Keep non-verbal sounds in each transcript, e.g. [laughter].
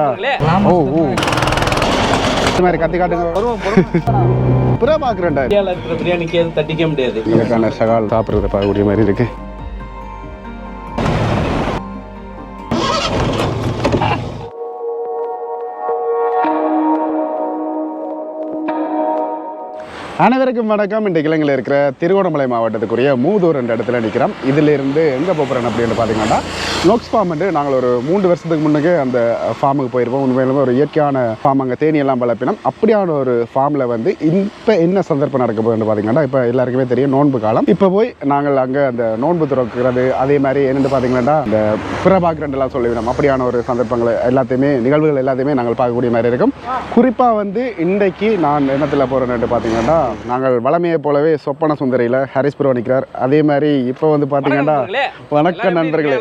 பார்த்தீங்கன்னா ஓ ஓ. இந்த மாதிரி கத்தி காட்டுங்க. புறா இந்தியாவில் இருக்கிற பிரியாணிக்கு எதுவும் தட்டிக்க முடியாது. இதுக்கான சகால் சாப்பிட்றத பார்க்கக்கூடிய மாதிரி இருக்கு. அனைவருக்கும் வணக்கம். இன்றைக்கு இலங்கையில் இருக்கிற திருவண்ணாமலை மாவட்டத்துக்குரிய மூதூர் என்ற இடத்துல நிற்கிறோம். இதிலிருந்து எங்கே போகிறேன் அப்படின்னு பார்த்தீங்கன்னா நோக்ஸ் ஃபார்ம் வந்து நாங்கள் ஒரு மூன்று வருஷத்துக்கு முன்னுக்கு அந்த ஃபார்முக்கு போயிருப்போம். உண்மையிலுமே ஒரு இயற்கையான ஃபார்ம் அங்கே தேனியெல்லாம் வளர்ப்பினோம். அப்படியான ஒரு ஃபார்மில் வந்து இப்போ என்ன சந்தர்ப்பம் நடக்க போகுதுன்னு பார்த்தீங்கன்னா இப்போ எல்லாருக்குமே தெரியும் நோன்பு காலம். இப்போ போய் நாங்கள் அங்கே அந்த நோன்பு துறக்கிறது அதே மாதிரி என்னென்னு பார்த்தீங்கன்னா அந்த பிரபாகரண்டெல்லாம் சொல்லிவிடும். அப்படியான ஒரு சந்தர்ப்பங்கள் எல்லாத்தையுமே நிகழ்வுகள் எல்லாத்தையுமே நாங்கள் பார்க்கக்கூடிய மாதிரி இருக்கும். குறிப்பாக வந்து இன்றைக்கு நான் என்னத்தில் போகிறேன்னு பார்த்தீங்கன்னா நாங்கள் வளமையை போலவே சொப்பன சுந்தரியில் ஹரிஸ் ப்ரோ நிற்கிறார் அதே மாதிரி இப்போ வந்து பார்த்தீங்கன்னா வணக்கம் நண்பர்களே.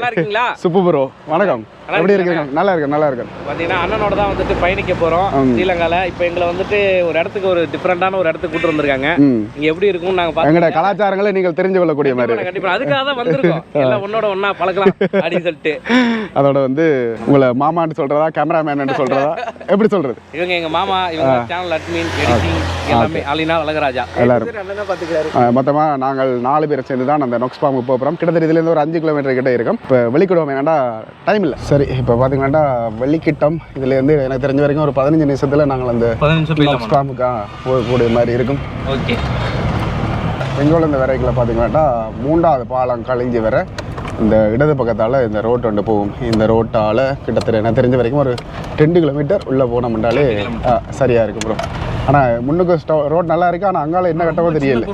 [laughs] சுப்பு ப்ரோ வணக்கம். எப்படி இருக்கீங்க? நல்லா இருக்கேன் நல்லா இருக்கேன். பார்த்தீங்கன்னா அண்ணனோட தான் வந்துட்டு பயணிக்க போகிறோம் ம். ஸ்ரீலங்கால. இப்போ எங்களை வந்துட்டு ஒரு இடத்துக்கு ஒரு டிஃப்ரெண்டான ஒரு இடத்துக்கு கூட்டு வந்திருக்காங்க. இங்கே எப்படி இருக்கும்னு நாங்கள் எங்களோட பார்த்து கலாச்சாரங்களை நீங்கள் தெரிஞ்சு கொள்ளக்கூடிய மாதிரி. கண்டிப்பாக அதுக்காக தான் வந்திருக்கோம். [laughs] எல்லாம் ஒன்னோட ஒன்றா பழக்கலாம் அப்படின்னு சொல்லிட்டு. அதோட வந்து உங்களை மாமான்னு சொல்றதா கேமராமேன் சொல்றதா? எப்படி சொல்றது? இவங்க எங்க மாமா இவங்க சேனல் அட்மின் எடிட்டிங் எல்லாமே அலினா அழகராஜா எல்லாரும். மொத்தமா நாங்கள் நாலு பேர் சேர்ந்து தான் அந்த நொக்ஸ் ஃபார்முக்கு போகிறோம் கிட்டத்தட்ட இதுலேருந்து ஒரு அஞ்சு கிலோமீட்டர் கிட்ட இருக்கும். இப்போ வெளிக்கிடுவோம் என்னடா டைம் இல்லை. சரி இப்போ பார்த்தீங்கன்னா வெள்ளிக்கிட்டம் இதுலேருந்து எனக்கு தெரிஞ்ச வரைக்கும் ஒரு பதினஞ்சு நிமிஷத்தில் நாங்கள் அந்த பதினஞ்சு போகக்கூடிய மாதிரி இருக்கும். ஓகே. எங்களோட இந்த விரைக்கில் பார்த்தீங்கன்னா மூன்றாவது பாலம் கழிஞ்சு வர இந்த இடது பக்கத்தால் இந்த ரோட் ஒன்று போகும். இந்த ரோட்டால் கிட்டத்தட்ட எனக்கு தெரிஞ்ச வரைக்கும் ஒரு ரெண்டு கிலோமீட்டர் உள்ளே போனோம்னாலே சரியாக இருக்கும் ப்ரோ ஆனால் முன்னுக்கு ஸ்டோ ரோட் நல்லா இருக்கு ஆனால் அங்கால என்ன கட்டவோ தெரியல.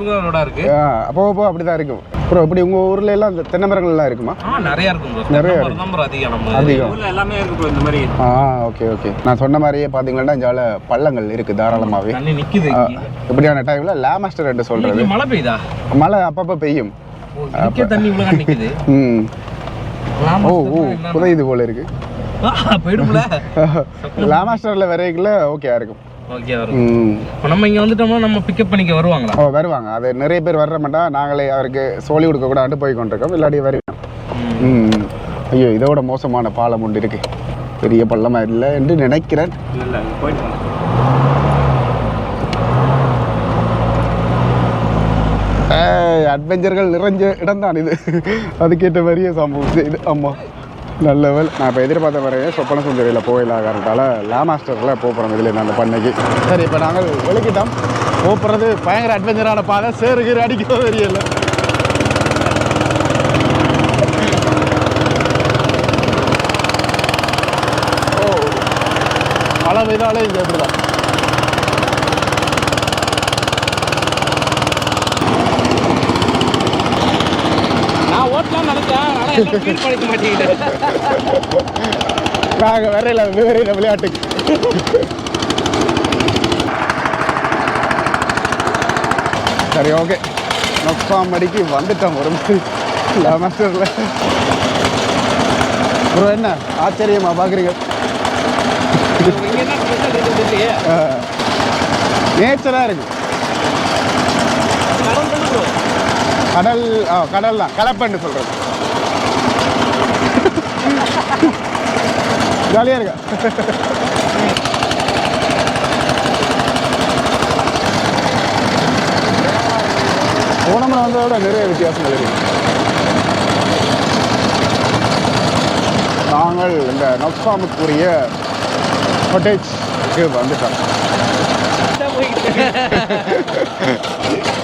அப்போ அப்போ அப்படி தான் இருக்கும் ப்ரோ இப்படி உங்கள் ஊரில் எல்லாம் தென்னை மரங்கள்லாம் இருக்குமா? நிறைய இருக்கும். நிறைய அதிகம் எல்லாமே இருக்கு இந்த மாதிரி. ஆ ஓகே ஓகே நான் சொன்ன மாதிரியே பார்த்தீங்கன்னா இங்கால பள்ளங்கள் இருக்குது தாராளமாகவே. இப்படியான டைமில் லேமாஸ்டர் என்று சொல்கிறது மழை பெய்யுதா? மழை அப்பப்போ பெய்யும். ம். ஓ ஓ? புதையுது போல இருக்கு. லாமாஸ்டரில் வரைக்குள்ள ஓகே இருக்கும். ஓகே இப்போ நம்ம இங்க வந்துட்டோம்னா நம்ம பிக்கப் பண்ணிக்க வருவாங்களா? ஓ வருவாங்க. அது நிறைய பேர் வர்ற மாட்டா நாங்களே அவருக்கு சொல்லி கொடுக்க கூடாது போய் கொண்டிருக்கோம். இல்லாட்டி வருவோம் ம். ஐயோ இதோட மோசமான பாலம் ஒன்று இருக்கு. பெரிய பள்ளமா இல்லை என்று நினைக்கிறேன். அட்வென்ச்சர்கள் நிறைஞ்ச இடம் தான் இது. அதுக்கேற்ற மாதிரியே சம்பவம் செய்யுது ஆமாம் நல்ல லெவல் நான் இப்போ எதிர்பார்த்த வரையே சொப்பன சுந்தரியில் போயிலாகிறதால லேமாஸ்டரில் போகிறோம் இதில் அந்த பண்ணைக்கு. சரி இப்போ நாங்கள் வெளிக்கிட்டோம். போகிறது பயங்கர அட்வென்ச்சரான பாதை. சேரு கீறு அடிக்கவே தெரியல. ஓ மழை பெய்தாலே இங்கே எப்படி தான் நான் ஓட்டலாம்னு நினைச்சேன் ஆனா எல்லாம் ஃபீல் பண்ணிக்க மாட்டேங்கிட்டேன் நாங்கள் வரையில விவரையில விளையாட்டுக்கு சரி ஓகே நொப்பாம் அடிக்கு வந்துட்டோம் ஒரு மாஸ்டரில் ப்ரோ என்ன? ஆச்சரியமா பார்க்குறீங்க இங்க என்ன ஸ்பெஷல் இது இல்லையே நேச்சராக இருக்கு. கடல். கடல் தான் கலப்பன்னு சொல்கிறது [laughs] ஜாலியாக இருக்கா. ஓணம்ல வந்ததை விட நிறைய வித்தியாசங்கள் இருக்கு. நாங்கள் இந்த நொக்ஸாமுக்குரிய ஃபுட்டேஜ்க்கு வந்துட்டோம். [laughs]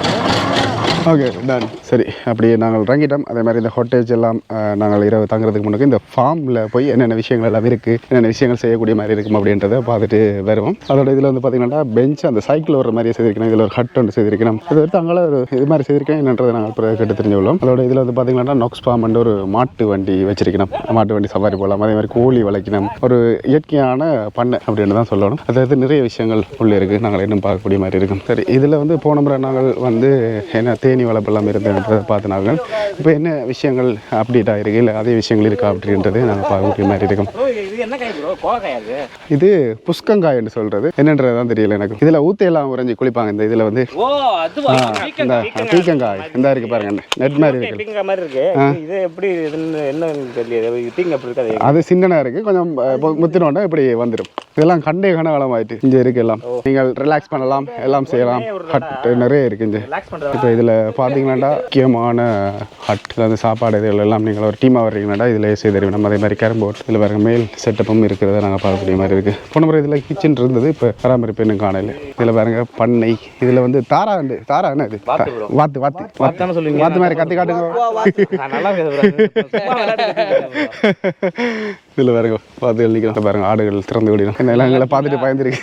ஓகே டன் சரி அப்படியே நாங்கள் இறங்கிட்டோம். அதே மாதிரி இந்த ஹோட்டேஜ் எல்லாம் நாங்கள் இரவு தங்குறதுக்கு முன்னாடி இந்த ஃபார்மில் போய் என்னென்ன விஷயங்கள் எல்லாம் இருக்குது என்னென்ன விஷயங்கள் செய்யக்கூடிய மாதிரி இருக்கும் அப்படின்றத பார்த்துட்டு வருவோம். அதோட இதில் வந்து பார்த்தீங்கன்னா பெஞ்ச் அந்த சைக்கிள் வர மாதிரியே செய்திருக்கணும். இதில் ஒரு ஹட் ஒன்று செய்திருக்கணும். அது வந்து அங்கே ஒரு இது மாதிரி செய்திருக்கேன் என்னன்றதை நாங்கள் அப்புறம் கேட்டு தெரிஞ்சு அதோட இதில் வந்து பார்த்தீங்கன்னா நொக்ஸ் ஃபார்ம் ஒரு மாட்டு வண்டி வச்சிருக்கணும். மாட்டு வண்டி சவாரி போகலாம். அதே மாதிரி கோழி வளர்க்கணும். ஒரு இயற்கையான பண்ணை அப்படின்னு தான் சொல்லணும். அதாவது நிறைய விஷயங்கள் உள்ளே இருக்குது நாங்கள் இன்னும் பார்க்கக்கூடிய மாதிரி இருக்கும் சரி இதில் வந்து போன முறை நாங்கள் வந்து என்ன தேனி வளர்ப்பெல்லாம் இருந்ததை பார்த்து நாங்கள் இப்போ என்ன விஷயங்கள் அப்டேட் ஆகிருக்கு இல்லை அதே விஷயங்கள் இருக்கா அப்படின்றது நாங்கள் பார்க்கக்கூடிய மாதிரி இருக்கும் இது புஷ்கங்காய் என்று சொல்றது. என்னன்றதுதான் தெரியல எனக்கு. இதுல ஊத்தையெல்லாம் உறைஞ்சி குளிப்பாங்க. இந்த இதுல வந்து இந்த பீக்கங்காய் இந்த இருக்கு பாருங்க. நெட் மாதிரி இருக்கு. இருக்காது அது சின்னனா இருக்கு. கொஞ்சம் முத்தினோட இப்படி வந்துடும் இதெல்லாம் கண்டே கனகாலம் ஆயிட்டு இங்க இருக்கு எல்லாம். நீங்கள் ரிலாக்ஸ் பண்ணலாம். எல்லாம் செய்யலாம். நிறைய இருக்கு இங்க. இப்போ இதில் பார்த்தீங்கன்னா முக்கியமான ஹட்டில் வந்து சாப்பாடு இதுகள் எல்லாம் நீங்கள் ஒரு டீமாக வர்றீங்கன்னா இதில் செய்து நம்ம அதே மாதிரி கேரம் போர்ட் இதில் பாருங்க மேல் செட்டப்பும் இருக்கிறத நாங்கள் பார்க்கக்கூடிய மாதிரி இருக்குது போன முறை இதில் கிச்சன் இருந்தது இப்போ பராமரிப்பு இன்னும் காணல. இதில் பாருங்க பண்ணை இதில் வந்து தாரா உண்டு தாரா என்ன இது? வாத்து வாத்து வாத்தானே சொல்லுவீங்க. வாத்து மாதிரி கத்தி காட்டுங்க [laughs] இதில் பாருங்க பார்த்து எழுதிக்கலாம் பாருங்க ஆடுகள் திறந்து விடணும் எல்லாம் எங்களை பார்த்துட்டு பயந்துருக்கு.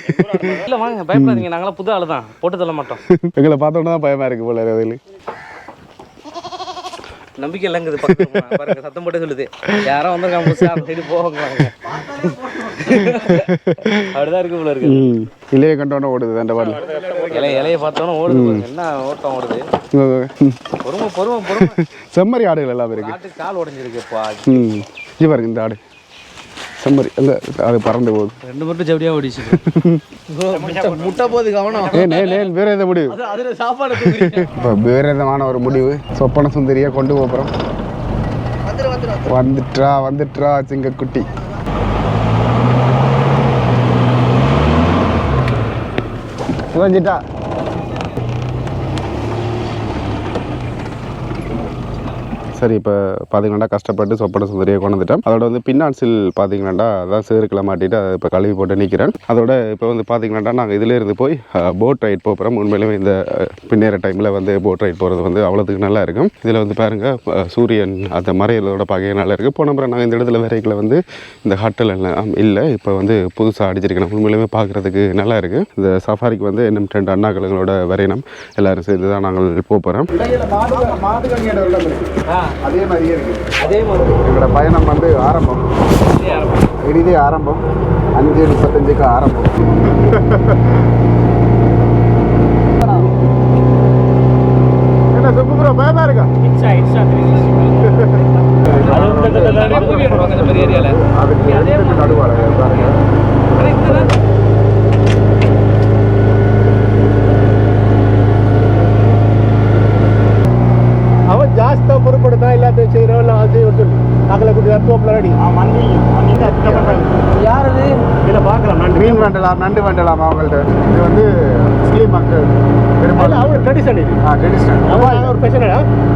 இல்ல வாங்க பயப்படாதீங்க. நாங்களாம் புது ஆளு தான் போட்டு தள்ள மாட்டோம். எங்களை பார்த்தோன்னா தான் பயமாக இருக்குது போல அதில். நம்பிக்கை இல்லைங்குது. பாருங்க சத்தம் போட்டு சொல்லுது. யாரோ வந்திருக்காங்க புதுசா அந்த சைடு போவாங்க அப்படிதான் இருக்கு போல இருக்கு. ம் இல்லையே கண்டோன்னே ஓடுது அந்த பாடல். இலைய இலைய பார்த்தோன்னா ஓடுது. என்ன ஓட்டம் ஓடுது? பொறுமை பொறுமை பொறுமை. செம்மறி ஆடுகள் எல்லாம் இருக்கு. கால் உடஞ்சிருக்குப்பா ம் இது பாருங்க இந்த ஆடு. செம்மறி. அந்த அது பறந்து போகுது. ரெண்டு மட்டும் ஜவுடியா ஓடிச்சு முட்டை போகுது கவனம். ஏன் ஏன் ஏன் வேற எந்த முடிவு. சாப்பாடு இப்போ வேற விதமான ஒரு முடிவு? சொப்பன சுந்தரியா கொண்டு போகிறோம் வந்துட்டா வந்துட்டா சிங்கக்குட்டி. வந்துட்டா. சரி இப்போ பார்த்தீங்கன்னா கஷ்டப்பட்டு சொப்பன சுந்தரியை கொண்டு வந்துட்டேன் அதோட வந்து பின்னான்சில் பார்த்தீங்கன்னா அதான் சேருக்குள்ள மாட்டிட்டு அதை இப்போ கழுவி போட்டு நிற்கிறேன் அதோட இப்போ வந்து பார்த்தீங்கன்னா நாங்கள் இதிலே இருந்து போய் போட் ரைட் போகிறோம் உண்மையிலுமே இந்த பின்னேற டைமில் வந்து போட் ரைட் போகிறது வந்து அவ்வளோத்துக்கு நல்லா இருக்கும். இதில் வந்து பாருங்கள் சூரியன் அந்த மறையிலோட பார்க்க நல்லா இருக்குது போன முறை நாங்கள் இந்த இடத்துல வரைக்கில் வந்து இந்த ஹட்டல் எல்லாம் இல்லை இப்போ வந்து புதுசாக அடிச்சிருக்கணும் உண்மையிலுமே பார்க்குறதுக்கு நல்லா இருக்குது இந்த சஃபாரிக்கு வந்து இன்னும் ரெண்டு அண்ணாக்களோட வரையணும். எல்லாரும் சேர்ந்து தான் நாங்கள் போக போகிறோம் அதே மாதிரியே இருக்குது அதே மாதிரி எங்களோட பயணம் வந்து ஆரம்பம். இறுதி ஆரம்பம். அஞ்சு முப்பத்தஞ்சுக்கு ஆரம்பம். என்ன சுப்பு ப்ரோ பயமா இருக்கா? பெரிய அதுக்கு நடுவாள பாருங்க. காசு பொருட்படுத்தா எல்லாத்தையும் செய்கிறோம் இல்லை அது சொல்லி அகலை கூட்டி தத்துவப்பிள்ளாடி யார் அது இதில் பார்க்கலாம் நண்டு. மீன் வேண்டலாம் நண்டு வேண்டலாம் அவங்கள்ட்ட. இது வந்து முஸ்லீம் மக்கள் பெரும்பாலும். அவங்க ட்ரெடிஷன் இது. ஆ ட்ரெடிஷன் அவங்க ஒரு பிரச்சனை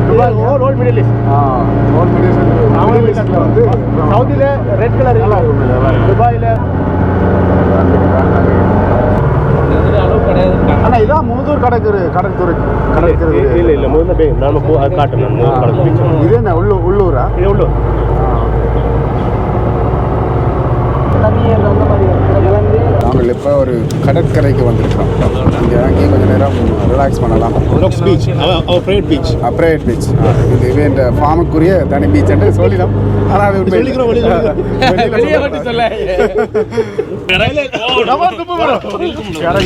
Dubai old old middle east ah old middle east அவங்க ஈஸ்ட்டில் வந்து சவுதியில் ரெட் கலர் துபாயில். அளவு கிடையாது ஆனா இதான் மூதூர் கடற்கரை கடற்கரை கடற்கரை இல்லை இல்லை முதல்ல போய் நாம போ அது காட்டணும் முதல்ல கடந்து போய் இது என்ன உள்ளூர்? உள்ளூரா. இது உள்ள நாங்கள் இப்போ ஒரு கடற்கரைக்கு வந்திருக்கிறோம். இங்கே இறங்கி கொஞ்ச நேரம் ரிலாக்ஸ் பண்ணலாம். Rocks beach our private beach separate beach இது இது இந்த ஃபார்முக்குரிய தனி பீச் என்று சொல்லிடும். ஆனால் அது உண்மை.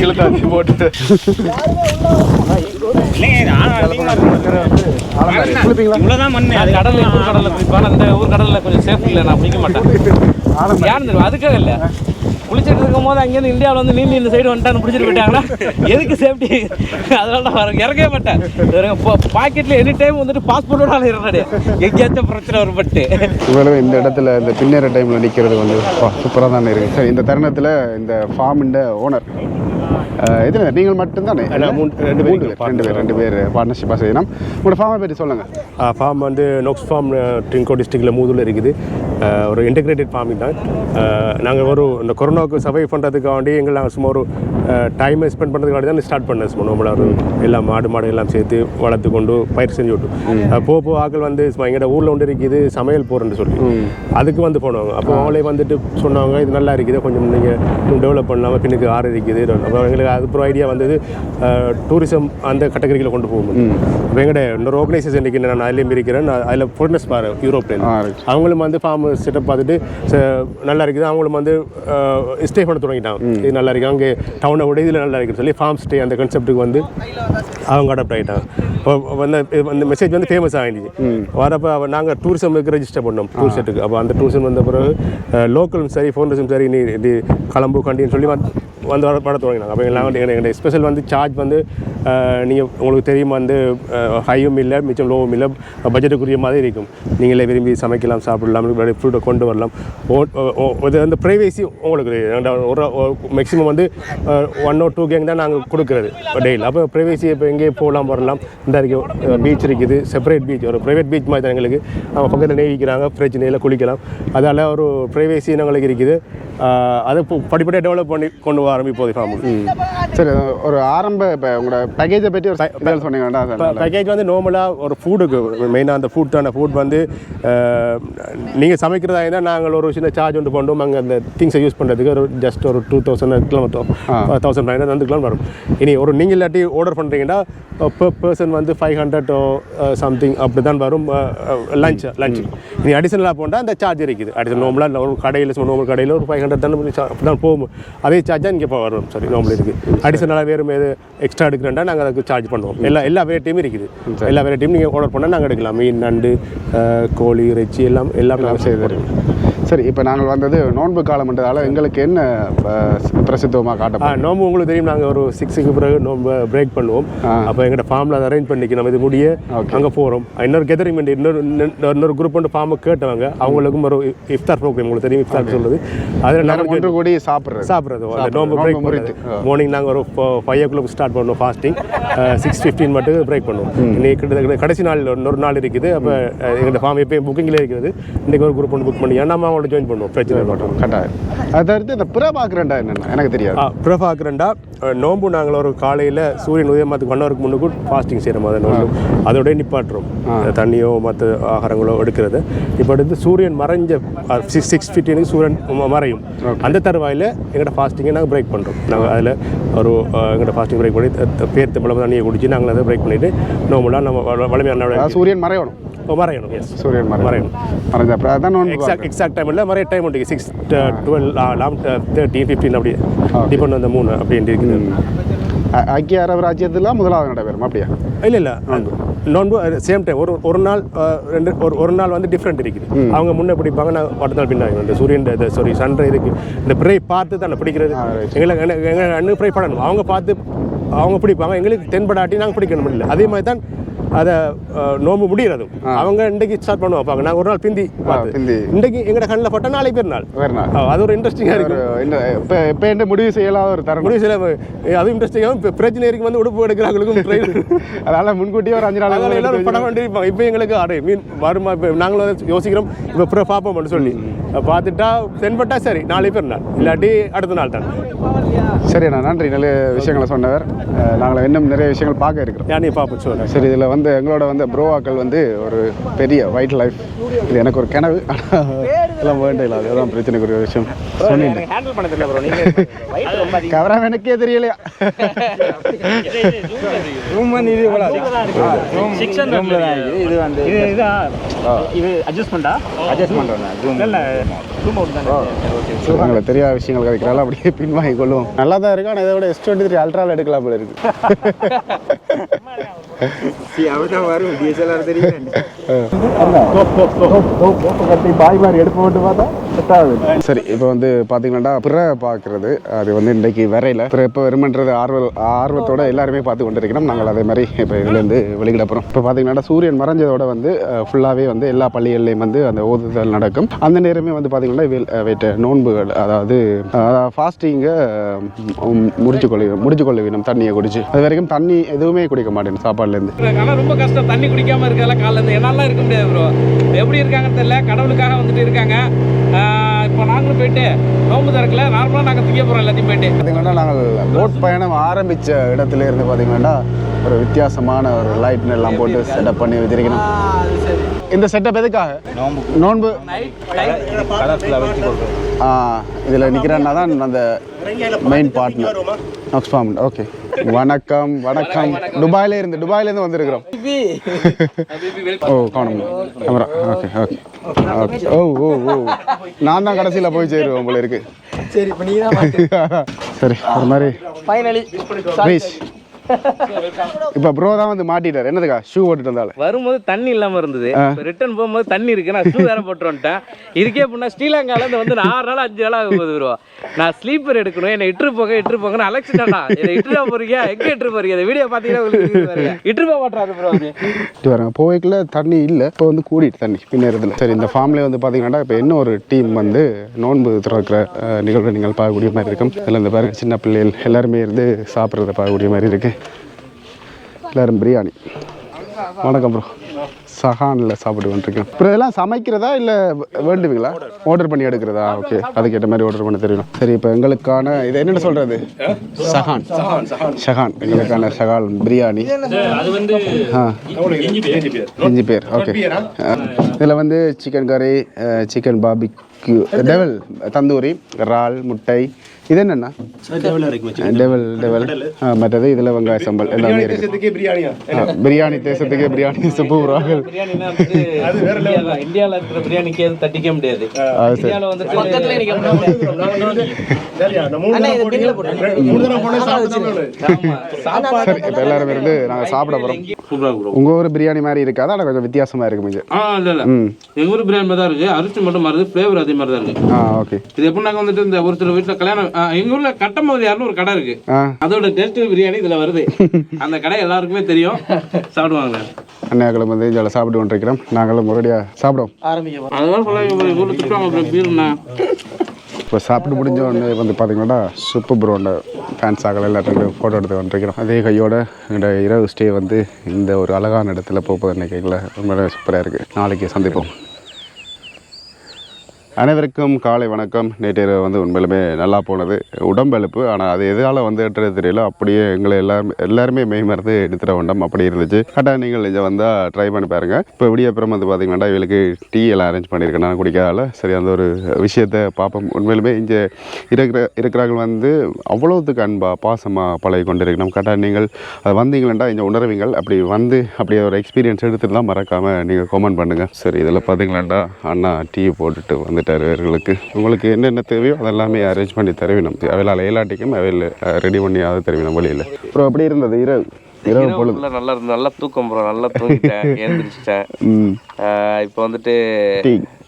சொல்ல போட்டு. இவ்வளோதான் மண் அது கடல்ல ஊர் கடல்ல குளிப்பான் அந்த ஊர் கடல்ல கொஞ்சம் சேஃப் இல்லை நான் குளிக்க மாட்டேன். ஏன்னு தெரியும்? அதுக்காக இல்லை. குளிச்சிட்டு இருக்கும் போது அங்கேருந்து இந்தியாவில் வந்து நீந்தி இந்த சைடு வந்துட்டான்னு பிடிச்சிட்டு போயிட்டாங்கன்னா எதுக்கு சேஃப்டி அதனால நான் வர இறங்கவே மாட்டேன். பாக்கெட்டில் எனி டைம் வந்துட்டு பாஸ்போர்ட்டோட அலையிறாரு எங்கேயாச்சும் பிரச்சனை வரும்பட்டு இவ்வளவு இந்த இடத்துல இந்த பின்னேற டைமில் நிற்கிறது வந்து சூப்பராக தானே இருக்குது சரி இந்த தருணத்தில் இந்த ஃபார்மிൻ്റെ ஓனர் இது நீங்கள் மட்டும்தானே? ரெண்டு பேர் ரெண்டு பேர் ரெண்டு பேர் பார்ட்னர்ஷிப்பாக செய்யணும். உங்களோட ஃபார்மை பற்றி சொல்லுங்கள் ஃபார்ம் வந்து நோக்ஸ் ஃபார்ம் ட்ரிங்கோ டிஸ்ட்ரிக்டில் மூதுல இருக்குது. ஒரு இன்டெகிரேட்டட் ஃபார்மிங் தான். நாங்கள் ஒரு இந்த கொரோனாவுக்கு சர்வை பண்ணுறதுக்காண்டி எங்களை நாங்கள் சும்மா ஒரு டைமை ஸ்பெண்ட் பண்ணுறதுக்காண்டி தான் ஸ்டார்ட் பண்ணேன். சும்மா நம்மள ஒரு எல்லாம் மாடு மாடு எல்லாம் சேர்த்து வளர்த்து கொண்டு பயிர் செஞ்சு விட்டு போக போக ஆக்கள் வந்து சும்மா எங்கள்ட ஊரில் ஒன்று இருக்குது சமையல் போகிறேன்னு சொல்லி. அதுக்கு வந்து போனவங்க. அப்போ அவங்களே வந்துட்டு சொன்னாங்க இது நல்லா இருக்குது கொஞ்சம் நீங்கள் டெவலப் பண்ணலாமல் பின்னுக்கு ஆறு இருக்குது. எங்களுக்கு அது ஒரு ஐடியா வந்தது. டூரிசம் அந்த கேட்டகரியில் கொண்டு போகும் இப்போ இன்னொரு ஆர்கனைசேஷன் இன்றைக்கி நான் அதுலேயும் இருக்கிறேன் நான் அதில் ஃபாரினர்ஸ் பாரு யூரோப்லேருந்து. அவங்களும் வந்து ஃபார்ம் செட்டப் பார்த்துட்டு நல்லா இருக்குது. அவங்களும் வந்து ஸ்டே பண்ண தொடங்கிட்டாங்க. இது நல்லா இருக்குது அங்கே டவுனை விட இதில் நல்லா இருக்குன்னு சொல்லி ஃபார்ம் ஸ்டே அந்த கான்செப்ட்டுக்கு வந்து அவங்க அடாப்ட் ஆகிட்டாங்க இப்போ வந்து அந்த மெசேஜ் வந்து ஃபேமஸ் ஆகிடுச்சு வரப்போ நாங்கள் டூரிசமுக்கு ரெஜிஸ்டர் பண்ணோம் டூரிஸ்ட்டுக்கு அப்போ அந்த டூரிசம் வந்த பிறகு லோக்கலும் சரி ஃபோனஸும் சரி நீ இது கலம்பு கண்டின்னு சொல்லி வந்து வர பட தொடங்கினாங்க. அப்போ எல்லாம் எங்களுடைய ஸ்பெஷல் வந்து சார்ஜ் வந்து நீங்கள் உங்களுக்கு தெரியுமா வந்து ஹையும் இல்லை மிச்சம் லோவும் இல்லை பட்ஜெட்டுக்குரிய மாதிரி இருக்கும். நீங்களே விரும்பி சமைக்கலாம் சாப்பிடலாம் ஃப்ரூட்டை கொண்டு வரலாம். ஓ- ஓ- இது வந்து ப்ரைவேசி உங்களுக்கு ஒரு மேக்ஸிமம் வந்து ஒன் ஓ டூ கேங் தான் நாங்கள் கொடுக்குறது டெய்லி அப்போ ப்ரைவேசி இப்போ எங்கேயே போகலாம் வரலாம். இந்த வரைக்கும் பீச் இருக்குது. செப்பரேட் பீச் ஒரு ப்ரைவேட் பீச் மாதிரி தான் எங்களுக்கு. அவங்க பக்கத்தில் நெய்விக்கிறாங்க பிரச்சனை நெய்யில் குளிக்கலாம். அதால் ஒரு ப்ரைவேசி எங்களுக்கு இருக்குது. அது அதை படிப்படியாக டெவலப் பண்ணி கொண்டு ஆரம்பிப்போது ஃபேமிலி சரி ஒரு ஆரம்ப இப்போ உங்களோட பேக்கேஜை பற்றி ஒரு சொன்னீங்க வேண்டாம் பேக்கேஜ் வந்து நார்மலாக ஒரு ஃபுட்டுக்கு மெயினாக அந்த ஃபுட் தானே. ஃபுட் வந்து நீங்கள் சமைக்கிறதா இருந்தால் நாங்கள் ஒரு சின்ன சார்ஜ் ஒன்று பண்ணுவோம் அங்கே அந்த திங்ஸை யூஸ் பண்ணுறதுக்கு ஒரு ஜஸ்ட் ஒரு two thousand kilometre thousand five hundred அந்த கிலோ வரும். இனி ஒரு நீங்கள் இல்லாட்டி ஆர்டர் பண்ணுறீங்கன்னா per பர்சன் வந்து ஃபைவ் ஹண்ட்ரட் சம்திங் அப்படி தான் வரும் லஞ்ச் லஞ்ச் நீ அடிஷனலாக போனால் அந்த சார்ஜ் இருக்குது. அடிஷனல் நார்மலாக ஒரு கடையில் நார்மல் கடையில் ஒரு ஃபைவ் ஹண்ட்ரட் தான் அப்படி தான் போகும். அதே சார்ஜ் தான் இங்கே இப்போ வரும். சரி. நார்மல் இருக்குது அடிஷனலாக வேறு எது எக்ஸ்ட்ரா எடுக்கிறேன்டா நாங்கள் அதுக்கு சார்ஜ் பண்ணுவோம். எல்லா எல்லா வெரைட்டியும் இருக்குது. எல்லா வெரைட்டியும் நீங்கள் ஆர்டர் பண்ணால் நாங்கள் எடுக்கலாம். மீன் நண்டு கோழி இறைச்சி எல்லாம் எல்லாமே நாங்கள் செய்து தருவோம். சரி இப்போ நாங்கள் வந்தது நோன்பு காலம்ன்றதால எங்களுக்கு என்ன பிரசித்தமாக காட்டப்படும் நோம்பு உங்களுக்கு தெரியும் நாங்கள் ஒரு சிக்ஸுக்கு பிறகு நோம்பு பிரேக் பண்ணுவோம். அப்போ எங்கள்கிட்ட ஃபார்மில் அதை அரேஞ்ச் பண்ணிக்கணும் இது முடிய அங்கே போகிறோம் இன்னொரு கெதரிங் இன்னொரு இன்னொரு- இன்னொரு குரூப் வந்து ஃபார்மை கேட்டவங்க அவங்களுக்கும் ஒரு இஃப்தார் ப்ரோக்ராம் உங்களுக்கு தெரியும் இஃப்தார் சொல்லுது அதில் நம்ம ஒன்று கூடி சாப்பிட்றது. சாப்பிட்றது. நோம்பு நோன்பு பிரேக். பண்ணுறது. மார்னிங் நாங்கள் ஒரு ஃபைவ் ஓ கிளாக் ஸ்டார்ட் பண்ணுவோம் ஃபாஸ்டிங் சிக்ஸ் ஃபிஃப்டீன் மட்டும் பிரேக் பண்ணுவோம். இன்னைக்கு கிட்டத்தட்ட கடைசி நாள் இன்னொரு நாள் இருக்குது. அப்போ எங்கள் ஃபார்ம் எப்பயும் புக்கிங்கில் இருக்கிறது இன்றைக்கி ஒரு குரூப் ஒன்று புக் பண்ணி நம்ம அவங்களோட ஜாயின் பண்ணுவோம். பிரச்சனை இல்லை. கட்டாயம். அதை தவிர்த்து இந்த பார்க்குறேன்டா என்னென்ன? எனக்கு தெரியாது. பிரபாகரண்டா நோம்பு நாங்கள் ஒரு காலையில் சூரியன் உதயமாத்துக்கு ஒன் ஹவருக்கு முன்னுக்கு ஃபாஸ்டிங் செய்கிற மாதிரி நோம்பு. அதோடய நிப்பாட்டுறோம். தண்ணியோ மற்ற ஆகாரங்களோ எடுக்கிறது. இப்போ அடுத்து சூரியன் மறைஞ்ச சிக்ஸ் சிக்ஸ் ஃபிஃப்டீனுக்கு சூரியன் மறையும். அந்த தருவாயில் எங்களோட ஃபாஸ்டிங்கை நாங்கள் பிரேக் பண்ணுறோம் நாங்கள் அதில் ஒரு எங்களோட ஃபாஸ்டிங் பிரேக் பண்ணி பேர்த்து மிளகு தண்ணியை குடிச்சு நாங்கள் அதை பிரேக் பண்ணிவிட்டு நோம்புலாம் நம்ம வலிமையான சூரியன் மறையணும். மறையணும் எஸ் சூரியன் மறையணும் மறைஞ்ச அப்புறம் அதான் எக்ஸாக்ட் எக்ஸாக்ட் டைம் இல்லை நிறைய டைம் உண்டு சிக்ஸ் டுவெல் லாம் தேர்ட்டி ஃபிஃப்டீன் அப்படி டிபெண்ட் அந்த மூணு அப்படின்ட்டு இருக்குது ஐக்கிய அரபு ராஜ்யத்தில் முதலாவது நடைபெறும் அப்படியா இல்லை இல்லை நோன்பு சேம் டைம் ஒரு ஒரு நாள் ரெண்டு ஒரு ஒரு நாள் வந்து டிஃப்ரெண்ட் இருக்குது அவங்க முன்னே பிடிப்பாங்க நான் அடுத்த நாள் பின்னாங்க இந்த சூரியன் சாரி சன்ரை இதுக்கு இந்த ப்ரே பார்த்து தான் பிடிக்கிறது எங்களுக்கு எங்க- எங்க அண்ணு ப்ரே பண்ணணும் அவங்க பார்த்து அவங்க பிடிப்பாங்க எங்களுக்கு தென்படாட்டி நாங்கள் பிடிக்கணும் இல்லை அதே மாதிரி தான் அதை நோன்பு முடிகிறது. அவங்க இன்றைக்கு ஸ்டார்ட் பண்ணுவோம் பார்ப்பாங்க நாங்கள் ஒரு நாள் பிந்தி பிந்தி. இன்றைக்கு எங்கட கண்ணில் பட்டா பெரு நாள் அஹ், அது ஒரு இன்ட்ரெஸ்டிங்காக இருக்கும். இப்போ இப்போ என்ன முடிவு செய்யலாத ஒரு தருணம். முடிவு சில அது இன்ட்ரெஸ்டிங்காக இப்போ பிரச்சனை இருக்கு வந்து உடுப்பு எடுக்கிறவங்களுக்கும் ட்ரை [laughs] அதனால முன்கூட்டியே ஒரு அஞ்சு நாள் எல்லாரும் படம் வேண்டியிருப்பாங்க இப்போ எங்களுக்கு அடே மீன் வருமா இப்போ நாங்களும் யோசிக்கிறோம். இப்போ பார்ப்போம்னு சொல்லி. பார்த்துட்டா தென்பட்டா சரி நாளை பேர் நாள் இல்லாட்டி அடுத்த நாள் தான். சரி அண்ணா நன்றி. நல்ல விஷயங்களை சொன்னவர். நாங்கள் இன்னும் நிறைய விஷயங்கள் பார்க்க இருக்கிறோம். யானே பார்ப்போம் சொல்லுங்கள் சரி இதில் வந்து எங்களோட வந்து ப்ரோவாக்கள் வந்து ஒரு பெரிய வைல்ட் லைஃப் இது எனக்கு ஒரு கனவு. எல்லாம் வேண்டிய இல்லை அதுதான் பிரச்சனைக்குரிய ஒரு விஷயம் சொன்னீங்க. ஹேண்டில் பண்ண தெரியல ப்ரோ நீங்கள் வயிற்று ரொம்ப அதிகம். கவராம எனக்கே தெரியலையா? இது வந்து இது அட்ஜஸ்ட் பண்ணுறோம் நாங்கள் தெரியாத விஷயங்கள் கதைக்கிறாலும் அப்படியே பின்வாங்கி கொள்வோம். நல்லா தான் இருக்கு ஆனால் இதை விட எஸ் டுவெண்ட்டி த்ரீ அல்ட்ராவில் எடுக்கலாம் போல இருக்கு. சரி இப்போ வந்து பார்த்தீங்கன்னா பிற பார்க்கறது. அது வந்து இன்றைக்கு வரையில. பிற இப்போ வருமன்றது ஆர்வ ஆர்வத்தோட எல்லாருமே பார்த்து கொண்டிருக்கிறோம். நாங்கள் அதே மாதிரி இப்போ இதுலேருந்து வெளியிட போகிறோம் இப்போ பார்த்தீங்கன்னா சூரியன் மறைஞ்சதோட வந்து ஃபுல்லாகவே வந்து எல்லா பள்ளிகள்லையும் வந்து அந்த ஓதுதல் நடக்கும். அந்த நேரமே வந்து பார்த்தீங்கன்னா வெயிட் நோன்புகள் அதாவது ஃபாஸ்டிங்கை முடிச்சு கொள்ள முடிச்சு கொள்ள வேணும் தண்ணியை குடிச்சு. அது வரைக்கும் தண்ணி எதுவுமே குடிக்க மாட்டேன் சாப்பாடுலேருந்து. ஆனால் ரொம்ப கஷ்டம் தண்ணி குடிக்காம இருக்கிறதெல்லாம் காலைல இருந்து என்னாலாம் இருக்க முடியாது ப்ரோ எப்படி இருக்காங்கன்னு தெரியல கடவுளுக்காக வந்துட்டு இருக்காங்க. இப்போ நாங்களும் போயிட்டு நோம்பு திறக்கல நார்மலாக நாங்கள் திங்க போகிறோம் எல்லாத்தையும் போயிட்டு. பார்த்தீங்கன்னா நாங்கள் போட் பயணம் ஆரம்பித்த இடத்துல இருந்து பார்த்தீங்கன்னா ஒரு வித்தியாசமான ஒரு லைட் எல்லாம் போட்டு செட்டப் பண்ணி வச்சிருக்கணும். இந்த செட்டப் எதுக்காக? நோன்பு. ஆ இதில் நிற்கிறேன்னா தான் அந்த மெயின் பார்ட்னர் ஆக்ஸ்ஃபார்ம் ஓகே வணக்கம் வணக்கம். துபாயில இருந்து துபாயில இருந்து வந்திருக்கிறோம். ஓ காணும். கேமரா ஓகே ஓகே ஓகே ஓ ஓ ஓ. நான் தான் கடைசியில் போய் சேருவேன் போல இருக்கு. சரி இப்போ நீ தான் [laughs] சரி ஒரு மாதிரி. ஃபைனலி ப்ளீஸ் இப்போ ப்ரோ தான் வந்து மாட்டிட்டார். என்னதுக்கா? ஷூ போட்டுட்டு வந்தால வரும்போது தண்ணி இல்லாம இருந்தது. ரிட்டர்ன் போகும்போது தண்ணி இருக்கு. நான் ஷூ வேற போட்டு வந்துட்டேன். இதுக்கே அப்படின்னா ஸ்ரீலங்கால இருந்து வந்து ஆறு நாள் அஞ்சு நாள் ஆக போகுது ப்ரோ நான் ஸ்லீப்பர் எடுக்கணும். என்னை இட்டு போக இட்டு போங்கன்னு அழைச்சிட்டேன்டா என்னை இட்டுடா போறீங்க? எங்க இட்டு போறீங்க? இந்த வீடியோ பார்த்தீங்கன்னா உங்களுக்கு. இட்டு போக மாட்டாரு ப்ரோ இது வரங்க போய்க்குள்ள தண்ணி இல்லை. இப்போ வந்து கூடிட்டு தண்ணி பின்னேறதுல சரி இந்த ஃபார்ம்லேயே வந்து பார்த்தீங்கன்னா இப்போ இன்னும் ஒரு டீம் வந்து நோன்பு திறக்கிற நிகழ்வை நீங்கள் பார்க்கக்கூடிய மாதிரி இருக்கும். இதில் இந்த பாருங்க சின்ன பிள்ளைகள் எல்லாருமே இருந்து சாப்பிட்றத பார்க்கக்கூடிய மாதிரி இருக்கு. எல்லாரும் பிரியாணி. வணக்கம் ப்ரோ சஹானில் சாப்பிட்டு வந்துருக்கேன். அப்புறம் இதெல்லாம் சமைக்கிறதா இல்லை வேண்டுவீங்களா? ஆர்டர் பண்ணி எடுக்கிறதா? ஓகே அதுக்கேற்ற மாதிரி ஆர்டர் பண்ண தெரியணும் சரி இப்போ எங்களுக்கான இது என்னென்ன சொல்கிறது சஹான். ஷஹான் எங்களுக்கான ஷஹான் பிரியாணி. ஆ. அஞ்சு பேர் ஓகே இதில் வந்து சிக்கன் கறி சிக்கன் பாபிக்யூ டெவல் தந்தூரி இறால் முட்டை இது என்னென்னா டெவல் டெவல் மற்றது இதில் வெங்காய சம்பல் எல்லாமே இருக்கு பிரியாணி தேசத்துக்கே பிரியாணி சூப்பராக இந்தியால இருக்கிற பிரியாணிக்கு எதுவும் தட்டிக்க முடியாது சரி இப்போ எல்லாரும் இருந்து நாங்கள் சாப்பிட போகிறோம் உங்கள் ஊர் பிரியாணி மாதிரி இருக்காது ஆனால் கொஞ்சம் வித்தியாசமாக இருக்கும் கொஞ்சம் ஆ இல்ல இல்ல ம் எங்க ஊர் பிரியாணி மாதிரி தான் இருக்கு அரிசி மட்டும் மாறுது ஃப்ளேவர் அதே மாதிரி தான் இருக்கு ஆ ஓகே இது எப்படின்னாக்க வந்துட்டு இந்த ஒரு சில வீட்டுல கல்யாணம் ஆ, எங்க ஊர்ல கட்டம்போது யாருன்னு ஒரு கடை இருக்கு. ஆ. அதோட டேஸ்ட் பிரியாணி இதுல வருது. [laughs] அந்த கடை எல்லாருக்குமே தெரியும். சாப்பிடுவாங்க. அன்னையாக்கிழமை வந்து இதில் சாப்பிட்டு கொண்டிருக்கிறோம். நாங்களும் முரடியாக சாப்பிடுவோம். அதெல்லாம் சொல்ல எங்க ஊர்ல திட்டுவாங்க பீருண்ணா இப்போ சாப்பிட்டு முடிஞ்ச உடனே வந்து பார்த்தீங்கன்னா சூப்பர் ப்ரோட ஃபேன்ஸ் ஆகல எல்லாத்தையும் ஃபோட்டோ எடுத்து வந்துருக்கிறோம். அதே கையோட எங்களோட இரவு ஸ்டே வந்து இந்த ஒரு அழகான இடத்துல போகுது நினைக்கல ரொம்ப சூப்பராக இருக்குது நாளைக்கு சந்திப்போம். அனைவருக்கும் காலை வணக்கம். நேற்று இரவு வந்து உண்மையிலுமே நல்லா போனது. உடம்பெழுப்பு ஆனால் அது எதால் வந்துட்டு தெரியல. அப்படியே எங்களை எல்லாருமே எல்லாருமே மெய் மறந்து எடுத்துகிற வண்டம் அப்படி இருந்துச்சு. கரெக்டாக நீங்கள் இதை வந்தால் ட்ரை பண்ணி பாருங்க. இப்போ விடிய அப்புறம் வந்து பார்த்தீங்கன்னா இவளுக்கு டீ எல்லாம் அரேஞ்ச் பண்ணியிருக்கேன். நான் குடிக்காதால சரி அந்த ஒரு விஷயத்தை பார்ப்போம் உண்மையிலுமே இங்கே இருக்கிற இருக்கிறார்கள் வந்து அவ்வளோத்துக்கு அன்பா பாசமாக பழகி கொண்டிருக்கணும். கரெக்டாக நீங்கள் அது வந்தீங்களா இங்கே உணர்வீங்கள். அப்படி வந்து அப்படியே ஒரு எக்ஸ்பீரியன்ஸ் எடுத்துட்டு தான் மறக்காமல் நீங்கள் கமெண்ட் பண்ணுங்கள் சரி இதில் பார்த்தீங்களாண்டா அண்ணா டீ போட்டுட்டு வந்துட்டார் இவர்களுக்கு உங்களுக்கு என்னென்ன தேவையோ அதெல்லாமே அரேஞ்ச் பண்ணி தருவினோம். அவையில் ஏலாட்டிக்கும் அவையில் ரெடி பண்ணி அதை தருவினோம் வழியில் அப்புறம் அப்படி இருந்தது. இரவு இரவு பொழுது. நல்லா நல்லா தூக்கம் ப்ரோ. நல்லா தூங்கிட்டேன் [laughs] எழுந்திரிச்சிட்டேன். ம். இப்போ வந்துட்டு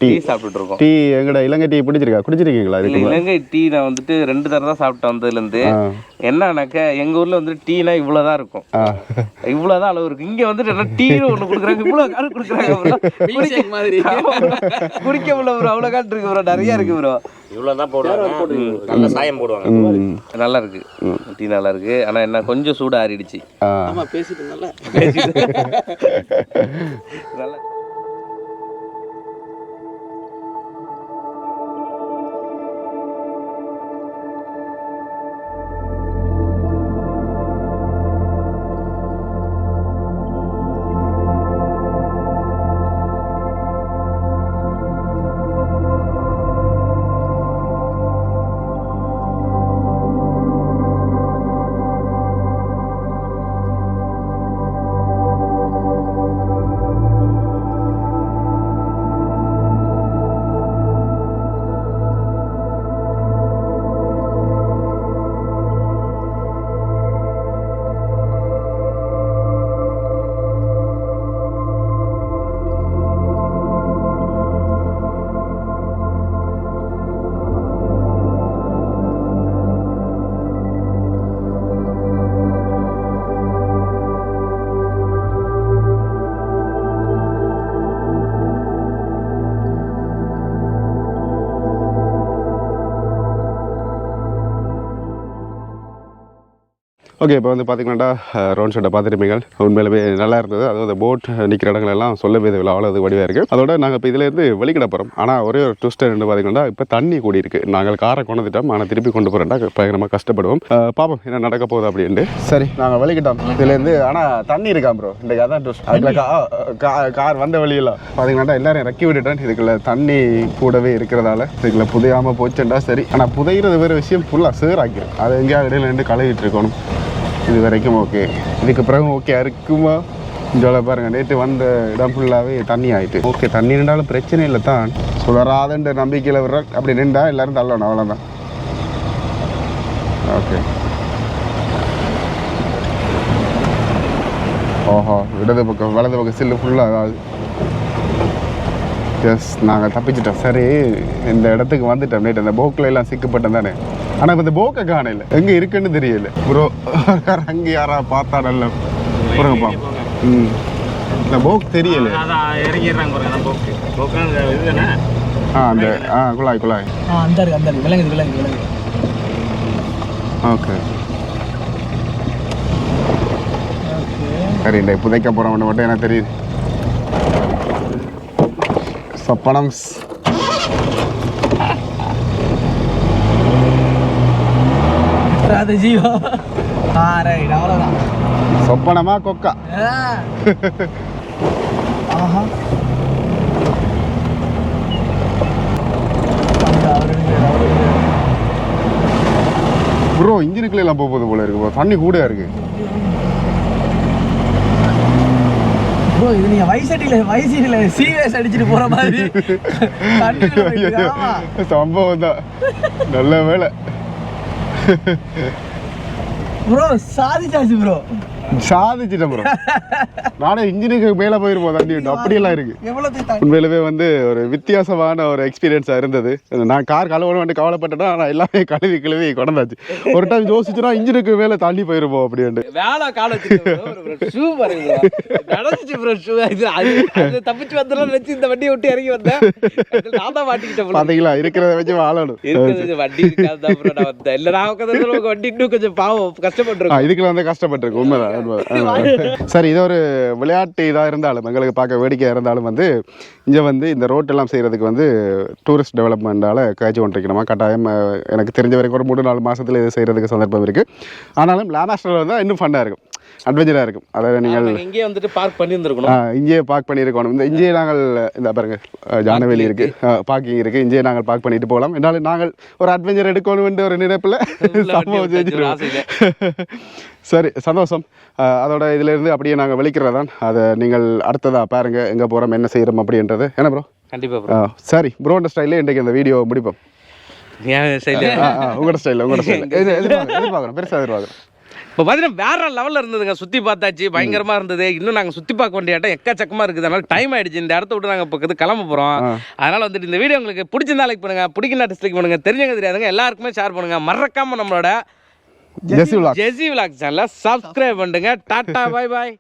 டீ சாப்பிட்டுட்டு இருக்கோம் டீ எங்கட இலங்கை டீ பிடிச்சிருக்கா? குடிச்சிருக்கீங்களா இலங்கை டீ நான் வந்துட்டு ரெண்டு தடவை தான் சாப்பிட்டு வந்ததுலேருந்து. என்னன்னாக்க எங்க ஊர்ல வந்து டீனா இவ்வளவுதான் இருக்கும். இவ்வளவுதான் அளவு இருக்கு இங்க வந்துட்டு என்ன டீன்னு ஒண்ணு குடுக்குறாங்க. இவ்வளவு காடு குடுக்குறாங்க [laughs] மாதிரி குடிக்க முடியல ப்ரோ அவ்வளவு காட்டு இருக்கு ப்ரோ நிறைய இருக்கு ப்ரோ இவ்வளோதான் போடுவாங்க. நல்ல சாயம் போடுவாங்க. நல்லா இருக்கு. டீ நல்லா இருக்கு. ஆனா என்ன கொஞ்சம் சூடு ஆறிடுச்சு. ஆ. [laughs] நல்லா ஓகே இப்போ வந்து பார்த்தீங்கன்னா ரோன் ஷோட்டை பார்த்துருப்பீங்க உண்மையிலுமே நல்லா இருந்தது. அதுவும் அந்த போட் நிற்கிற இடங்கள் எல்லாம் சொல்லவே தேவையில்ல அவ்வளோ அது வடிவாக இருக்குது அதோட நாங்கள் இப்போ இதுலேருந்து வெளிக்கிட போகிறோம் ஆனால் ஒரே ஒரு ட்விஸ்டர் என்ன பார்த்தீங்கன்னா இப்போ தண்ணி கூடி இருக்கு. நாங்கள் காரை கொண்டுட்டோம் ஆனால் திருப்பி கொண்டு போகிறேன்டா பயங்கரமாக கஷ்டப்படுவோம். அஹ், பார்ப்போம் என்ன நடக்க போகுது அப்படின்ட்டு. சரி. நாங்கள் வெளிக்கிட்டோம். இதுலேருந்து ஆனால் தண்ணி இருக்கா ப்ரோ இன்றைக்கு அதான் ட்விஸ்ட் கா கார் வந்த வழியெல்லாம் பார்த்தீங்கன்னா எல்லாரும் இறக்கி விட்டுட்டேன். இதுக்குள்ள தண்ணி கூடவே இருக்கிறதால இதுக்குள்ள புதையாமல் போச்சுண்டா சரி. ஆனால் புதைகிறது வேறு விஷயம். ஃபுல்லாக சேராக்கிடும் அது எங்கேயாவது இடையில நின்று கழுவிட்டு இருக்கணும். இது வரைக்கும் ஓகே இதுக்கு பிறகு ஓகே இருக்குமா? ஜோல பாருங்க நேற்று வந்த இடம் ஃபுல்லாகவே தண்ணி ஆயிட்டு. ஓகே தண்ணி நின்றாலும் பிரச்சனை இல்லை தான். சுடராதுன்ற நம்பிக்கையில் விடுற அப்படி நின்றா எல்லாரும் தள்ளணும் அவ்வளோதான் ஓகே ஓஹோ இடது பக்கம் வலது பக்கம் சில்லு ஃபுல்லாக அதாவது எஸ் நாங்கள் தப்பிச்சிட்டோம். சரி இந்த இடத்துக்கு வந்துட்டோம். நேற்று அந்த போக்கில் எல்லாம் சிக்கப்பட்டோம் தானே. ஆனால் இந்த போக்கை காணல எங்கே இருக்குன்னு தெரியல. ப்ரோ அங்கே யாரா பார்த்தா நல்ல புறங்கப்பா ம். இந்த போக் தெரியல. ஆ அந்த ஆ குழாய் குழாய். அந்த இருக்கு அந்த இருக்கு. விளங்குது விளங்குது விளங்குது ஓகே. சரி இந்த புதைக்க போகிறவன் மட்டும் எனக்கு தெரியுது? சொப்பனம். அது ஜீவா. ஆ ரைட் அவ்வளோதான் சொப்பனமா கொக்கா? ஆஹா. ப்ரோ இன்ஜினுக்குள்ள எல்லாம் போக போகுது போல இருக்கு bro. தண்ணி கூட இருக்கு? ப்ரோ இது நீங்க வயசடியில வயசில சீரியஸ் அடிச்சிட்டு போற மாதிரி. [laughs] சம்பவம் தான். நல்ல வேலை. ப்ரோ சாதிச்சாச்சு ப்ரோ சாதிச்சிட்டேன் ப்ரோ [laughs] நானே இன்ஜினுக்கு மேலே போயிருப்போம் தண்ணி விட்டு அப்படியெல்லாம் இருக்கு. உண்மையிலுமே வந்து ஒரு வித்தியாசமான ஒரு எக்ஸ்பீரியன்ஸாக இருந்தது. நான் கார் கழுவணும் வந்து கவலைப்பட்டேன்னா ஆனால் எல்லாமே கழுவி கழுவி கொண்டாச்சு. ஒரு டைம் யோசிச்சுனா இன்ஜினுக்கு மேலே தள்ளி போயிருப்போம் அப்படின்ட்டு. வேலை கால ஷூ பாருங்க நடந்துச்சு ப்ரோ ஷூ இது அது தப்பிச்சு வந்துடலாம் நினைச்சு இந்த வண்டியை விட்டு இறங்கி வந்தேன். நான் தான் மாட்டிக்கிட்டேன். பார்த்தீங்களா இருக்கிறத வச்சு வாழணும். வண்டி இருக்காது ப்ரோ நான் வந்தேன். இல்லை நான் உட்காந்து வண்டி இன்னும் கொஞ்சம் பாவம் கஷ்டப்பட்டுருக்கோம். இதுக்குள்ள வந்து கஷ்டப்பட்டிருக்கு உண்மைதான். சரி இது ஒரு விளையாட்டு இதாக இருந்தாலும் எங்களுக்கு பார்க்க வேடிக்கையாக இருந்தாலும் வந்து இங்கே வந்து இந்த ரோட்டெல்லாம் செய்கிறதுக்கு வந்து டூரிஸ்ட் டெவலப்மெண்ட்டால் காய்ச்சி கொண்டிருக்கணுமா கட்டாயம் எனக்கு தெரிஞ்ச வரைக்கும் ஒரு மூணு நாலு மாதத்தில் இது செய்கிறதுக்கு சந்தர்ப்பம் இருக்குது ஆனாலும் லேமாஸ்டரில் வந்து இன்னும் ஃபன்னாக இருக்கும். அட்வென்ச்சராக இருக்கும். அதாவது நீங்கள் இங்கேயே வந்துட்டு பார்க் பண்ணியிருந்துருக்கணும். இங்கேயே பார்க் பண்ணியிருக்கணும். இந்த இங்கேயே நாங்கள் இந்த பாருங்க அஹ், ஜானவேலி இருக்கு. பார்க்கிங் இருக்கு. இங்கேயே நாங்கள் பார்க் பண்ணிட்டு போகலாம். என்றாலும் நாங்கள் ஒரு அட்வென்ச்சர் எடுக்கணும்னு ஒரு நினைப்பில் சம்பவம் செஞ்சிருவோம் சரி சந்தோஷம். அதோட இதிலிருந்து அப்படியே நாங்கள் வெளிக்கிறதான் அதை நீங்கள் அடுத்ததாக பாருங்க எங்கே போகிறோம் என்ன செய்கிறோம் அப்படின்றது. என்ன ப்ரோ கண்டிப்பா ப்ரோ சரி ப்ரோன்ற ஸ்டைலே இன்றைக்கு இந்த வீடியோ முடிப்போம். உங்களோட ஸ்டைலில் உங்களோட ஸ்டைல் [laughs] எதிர்பார்க்குறோம் எதிர்பார்க்குறோம் பெருசாக எதிர்பார்க்குறோம். இப்போ பார்த்தீங்கன்னா வேற லெவலில் இருந்ததுங்க. சுற்றி பார்த்தாச்சு பயங்கரமாக இருந்தது. இன்னும் நாங்கள் சுற்றி பார்க்க வேண்டிய இடம் எக்கச்சக்கமாக இருக்குது. அதனால டைம் ஆயிடுச்சு. இந்த இடத்த விட்டு நாங்கள் பக்கத்து கிளம்ப போகிறோம் அதனால் வந்துட்டு இந்த வீடியோ உங்களுக்கு பிடிச்சிருந்தா லைக் பண்ணுங்க பிடிக்கனா டிஸ்லைக் பண்ணுங்க தெரிஞ்சவங்க தெரியாதுங்க எல்லாருக்குமே ஷேர் பண்ணுங்க. மறக்காம நம்மளோட ஜெசி விலாக் ஜெசி விலாக் சேனலை சப்ஸ்கிரைப் பண்ணுங்க டாட்டா பை பாய்